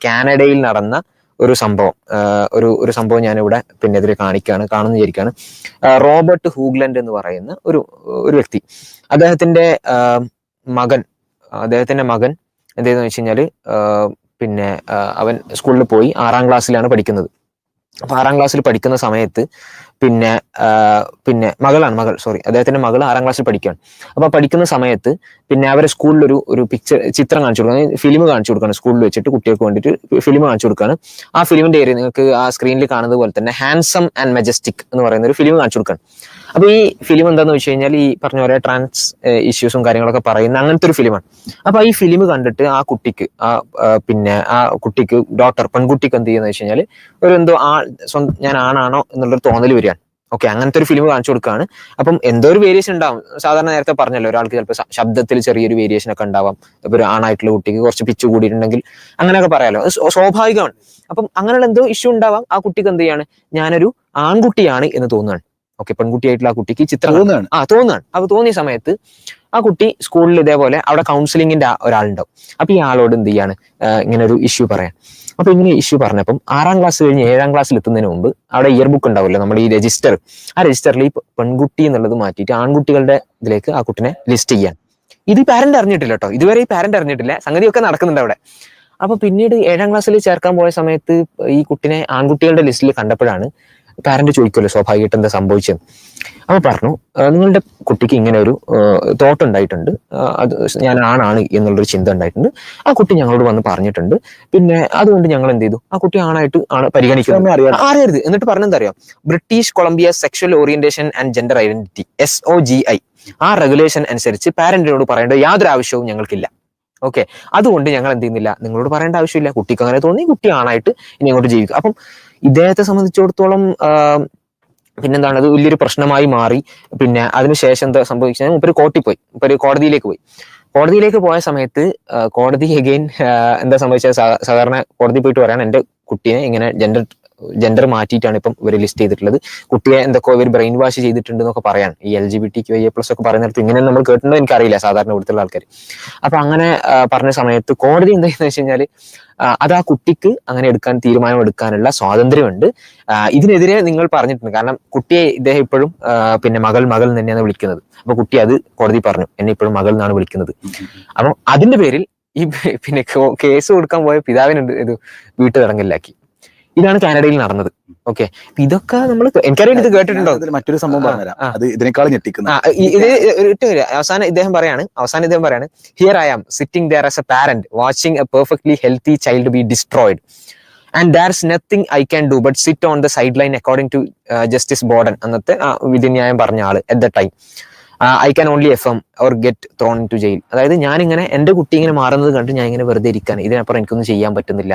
കാനഡയിൽ നടന്ന ഒരു സംഭവം ഒരു ഒരു സംഭവം ഞാനിവിടെ പിന്നെ ഇതിൽ കാണിക്കുകയാണ് കാണുന്ന വിചാരിക്കുകയാണ് റോബർട്ട് ഹൂഗ്ലൻഡ് എന്ന് പറയുന്ന ഒരു ഒരു വ്യക്തി. അദ്ദേഹത്തിന്റെ മകൻ അദ്ദേഹത്തിന്റെ മകൻ എന്തെന്ന് വെച്ച് കഴിഞ്ഞാൽ പിന്നെ അവൻ സ്കൂളിൽ പോയി ആറാം ക്ലാസ്സിലാണ് പഠിക്കുന്നത്. അപ്പൊ ആറാം ക്ലാസ്സിൽ പഠിക്കുന്ന സമയത്ത് പിന്നെ പിന്നെ മകളാണ് മകൾ സോറി അദ്ദേഹത്തിന്റെ മകൾ ആറാം ക്ലാസ്സിൽ പഠിക്കുകയാണ്. അപ്പൊ പഠിക്കുന്ന സമയത്ത് പിന്നെ അവരെ സ്കൂളിൽ ഒരു ഒരു പിക്ചർ ചിത്രം കാണിച്ചു കൊടുക്കുകയാണ്. ഫിലിം കാണിച്ചു കൊടുക്കുകയാണ് സ്കൂളിൽ വെച്ചിട്ട് കുട്ടികൾക്ക് വേണ്ടിയിട്ട് ഫിലിം കാണിച്ചു കൊടുക്കുകയാണ്. ആ ഫിലിമിന്റെ ഏരിയ നിങ്ങൾക്ക് ആ സ്ക്രീനിൽ കാണുന്നത് പോലെ തന്നെ ഹാൻസം ആൻഡ് മെജസ്റ്റിക് എന്ന് പറയുന്ന ഒരു ഫിലിം കാണിച്ചു കൊടുക്കുകയാണ്. അപ്പൊ ഈ ഫിലിം എന്താന്ന് വെച്ച് കഴിഞ്ഞാൽ ഈ പറഞ്ഞ പോലെ ട്രാൻസ് ഇഷ്യൂസും കാര്യങ്ങളൊക്കെ പറയുന്ന അങ്ങനത്തെ ഒരു ഫിലിമാണ് അപ്പൊ ഈ ഫിലിം കണ്ടിട്ട് ആ കുട്ടിക്ക് ആ പിന്നെ ആ കുട്ടിക്ക് ഡോക്ടർ പെൺകുട്ടിക്ക് എന്ത് ചെയ്യുന്ന വെച്ച് കഴിഞ്ഞാൽ ഒരു എന്തോ ആ ഞാൻ ആണാണോ എന്നുള്ളൊരു തോന്നൽ വരികയാണ്. ഓക്കെ അങ്ങനത്തെ ഒരു ഫിലിം കാണിച്ചു കൊടുക്കുകയാണ് അപ്പം എന്തോ ഒരു വേരിയേഷൻ ഉണ്ടാവും. സാധാരണ നേരത്തെ പറഞ്ഞല്ലോ ഒരാൾക്ക് ചിലപ്പോൾ ശബ്ദത്തിൽ ചെറിയൊരു വേരിയേഷൻ ഒക്കെ ഉണ്ടാവാം. ഇപ്പൊ ഒരു ആണായിട്ടുള്ള കുട്ടിക്ക് കുറച്ച് പിച്ച് കൂടിയിട്ടുണ്ടെങ്കിൽ അങ്ങനെയൊക്കെ പറയാലോ. സ്വാഭാവികമാണ്. അപ്പം അങ്ങനെയുള്ള എന്തോ ഇഷ്യൂ ഉണ്ടാവാം. ആ കുട്ടിക്ക് എന്ത് ചെയ്യാണ്? ഞാനൊരു ആൺകുട്ടിയാണ് എന്ന് തോന്നുകയാണ്. ഓക്കെ പെൺകുട്ടിയായിട്ടുള്ള ആ കുട്ടിക്ക് ചിത്രം തോന്നുകയാണ് ആ തോന്നുകയാണ് അപ്പൊ തോന്നിയ സമയത്ത് ആ കുട്ടി സ്കൂളിൽ ഇതേപോലെ അവിടെ കൗൺസിലിങ്ങിന്റെ ഒരാളുണ്ടാവും. അപ്പൊ ഈ ആളോട് എന്ത് ചെയ്യാണ്? ഇങ്ങനെ ഒരു ഇഷ്യൂ പറയാൻ അപ്പൊ ഇങ്ങനെ ഇഷ്യൂ പറഞ്ഞപ്പം ആറാം ക്ലാസ് കഴിഞ്ഞ് ഏഴാം ക്ലാസ്സിൽ എത്തുന്നതിന് മുമ്പ് അവിടെ ഇയർ ബുക്ക് ഉണ്ടാവില്ല നമ്മുടെ ഈ രജിസ്റ്റർ ആ രജിസ്റ്ററിൽ ഈ പെൺകുട്ടി എന്നുള്ളത് മാറ്റിയിട്ട് ആൺകുട്ടികളുടെ ഇതിലേക്ക് ആ കുട്ടിനെ ലിസ്റ്റ് ചെയ്യാൻ. ഇത് പാരന്റ് അറിഞ്ഞിട്ടില്ല കേട്ടോ. ഇതുവരെ ഈ പാരന്റ് അറിഞ്ഞിട്ടില്ല. സംഗതിയൊക്കെ നടക്കുന്നുണ്ട് അവിടെ. അപ്പൊ പിന്നീട് ഏഴാം ക്ലാസ്സിൽ ചേർക്കാൻ പോയ സമയത്ത് ഈ കുട്ടിനെ ആൺകുട്ടികളുടെ ലിസ്റ്റിൽ കണ്ടപ്പോഴാണ് പാരന്റ് ചോദിക്കുമല്ലോ സ്വാഭാവികമായിട്ട് എന്താ സംഭവിച്ചത് അപ്പൊ പറഞ്ഞു നിങ്ങളുടെ കുട്ടിക്ക് ഇങ്ങനെ ഒരു തോട്ട് ഉണ്ടായിട്ടുണ്ട്. അത് ഞാൻ ആണാണ് എന്നുള്ളൊരു ചിന്ത ഉണ്ടായിട്ടുണ്ട്. ആ കുട്ടി ഞങ്ങളോട് വന്ന് പറഞ്ഞിട്ടുണ്ട്. പിന്നെ അതുകൊണ്ട് ഞങ്ങൾ എന്ത് ചെയ്തു? ആ കുട്ടി ആണായിട്ട് ആണ് പരിഗണിക്കുന്നത്. അറിയരുത്. എന്നിട്ട് പറഞ്ഞെന്താ അറിയാം? British Columbia sexual orientation and gender identity S O G I ആ റെഗുലേഷൻ അനുസരിച്ച് പാരന്റിനോട് പറയേണ്ട യാതൊരു ആവശ്യവും ഞങ്ങൾക്കില്ല. ഓക്കെ അതുകൊണ്ട് ഞങ്ങൾ എന്ത് ചെയ്യുന്നില്ല. നിങ്ങളോട് പറയേണ്ട ആവശ്യമില്ല. കുട്ടിക്ക് അങ്ങനെ തോന്നി കുട്ടി ആണായിട്ട് ഇനി അങ്ങോട്ട് ജീവിക്കും. അപ്പം ഇദ്ദേഹത്തെ സംബന്ധിച്ചിടത്തോളം പിന്നെന്താണ്? അത് വലിയൊരു പ്രശ്നമായി മാറി. പിന്നെ അതിനുശേഷം എന്താ സംഭവിച്ചാൽ മുപ്പര് കോർട്ടിൽ പോയി. മുപ്പര് കോടതിയിലേക്ക് പോയി. കോടതിയിലേക്ക് പോയ സമയത്ത് കോടതി അഗെയിൻ എന്താ സംഭവിച്ചത്? സാധാരണ കോടതി പോയിട്ട് പറയാൻ എന്റെ കുട്ടീനെ ഇങ്ങനെ ജെൻഡർ ജെൻഡർ മാറ്റിയിട്ടാണ് ഇപ്പം ഇവർ ലിസ്റ്റ് ചെയ്തിട്ടുള്ളത്. കുട്ടിയെ എന്തൊക്കെ ഇവർ ബ്രെയിൻ വാഷ് ചെയ്തിട്ടുണ്ട് എന്നൊക്കെ പറയാൻ ഈ L G B T Q A plus ഒക്കെ പറയുന്നിടത്ത് ഇങ്ങനെ നമ്മൾ കേട്ടിട്ടുണ്ടോ എനിക്കറിയില്ല സാധാരണ ഇവിടുത്തെ ആൾക്കാർ അപ്പൊ അങ്ങനെ പറഞ്ഞ സമയത്ത് കോടതി എന്താ ചെയ്യുന്നത് വെച്ച് കഴിഞ്ഞാൽ അത് ആ കുട്ടിക്ക് അങ്ങനെ എടുക്കാൻ തീരുമാനം എടുക്കാനുള്ള സ്വാതന്ത്ര്യമുണ്ട്. ഇതിനെതിരെ നിങ്ങൾ പറഞ്ഞിട്ടുണ്ട്. കാരണം കുട്ടിയെ ഇദ്ദേഹം ഇപ്പോഴും പിന്നെ മകൾ മകൾ തന്നെയാണ് വിളിക്കുന്നത്. അപ്പൊ കുട്ടി അത് കോടതി പറഞ്ഞു. എന്നെ ഇപ്പോഴും മകൾ എന്നാണ് വിളിക്കുന്നത്. അപ്പം അതിന്റെ പേരിൽ ഈ പിന്നെ കേസ് കൊടുക്കാൻ പോയ പിതാവിനുണ്ട് ഇത് വീട്ടു തടങ്കലിലാക്കി ഇതാണ് കാനഡയിൽ നടന്നത്. ഓക്കെ ഇതൊക്കെ നമ്മൾ എനിക്കറിയാം ഇത് കേട്ടിട്ടുണ്ടോ? മറ്റൊരു സംഭവം പറഞ്ഞുതരാം. അത് ഇതിനേക്കാൾ ഞെട്ടിക്കുന്ന. ഇത് അവസാനം ഇദ്ദേഹം പറയാണ് അവസാനം ഇദ്ദേഹം പറയാണ് here I am sitting there as a parent watching a perfectly healthy child be destroyed and there's nothing I can do but sit on the sideline according to justice Bordan അന്നത്തെ ആ, വിധിന്യായം പറഞ്ഞ ആൾ at the time I can only F M or get thrown to jail അതായത് ഞാനിങ്ങനെ എന്റെ കുട്ടി ഇങ്ങനെ മാറുന്നത് കണ്ട് ഞാൻ ഇങ്ങനെ വെറുതെ ഇരിക്കാൻ ഇതിനപ്പുറം എനിക്കൊന്നും ചെയ്യാൻ പറ്റുന്നില്ല.